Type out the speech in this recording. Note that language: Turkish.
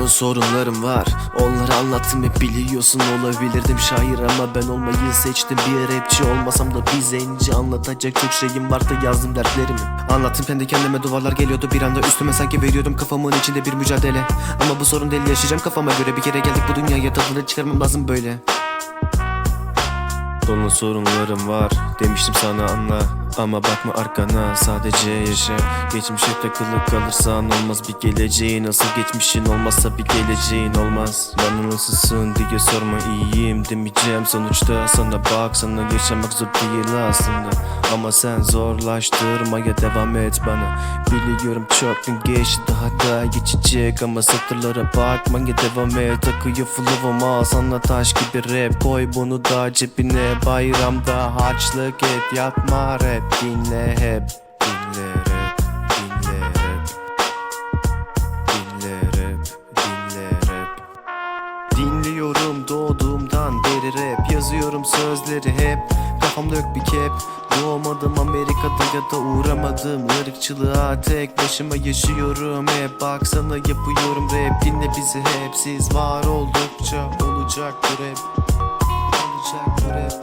Dolu sorunlarım var. Onları anlattım hep biliyorsun. Olabilirdim şair ama ben olmayı seçtim. Bir rapçi olmasam da bir zenci Anlatacak çok şeyim vardı. Yazdım dertlerimi. Anlattım kendi kendime duvarlar geliyordu. Bir anda üstüme sanki veriyordum kafamın içinde bir mücadele. Ama bu sorun değil yaşayacağım kafama göre. Bir kere geldik bu dünyaya tadını çıkarmam lazım böyle. Dolu sorunlarım var Demiştim sana anla Ama bakma arkana sadece yaşa. Geçmişe takılıp kalırsan olmaz. Bir geleceğin Nasıl geçmişin olmazsa bir geleceğin olmaz. Bana nasılsın diye sorma iyiyim demeyeceğim. Sonuçta sana bak sana yaşamak zor değil aslında. Ama sen zorlaştırmaya devam et bana. Biliyorum çok gün geçti daha da geçecek. Ama satırlara bakmaya devam et. Akıyor flow'uma sana taş gibi rap. Koy bunu da cebine bayramda harçlık et. Yapma rap dinle hep Dinle rap dinle rap Dinle rap dinle rap Dinliyorum doğduğumdan beri rap Yazıyorum sözleri hep. Kafamda yok bir kep Doğmadım Amerika'da ya da uğramadım. Irkçılığa tek başıma yaşıyorum hep. Baksana yapıyorum rap dinle bizi hep. Siz var oldukça olacak bu rap Olacak bu rap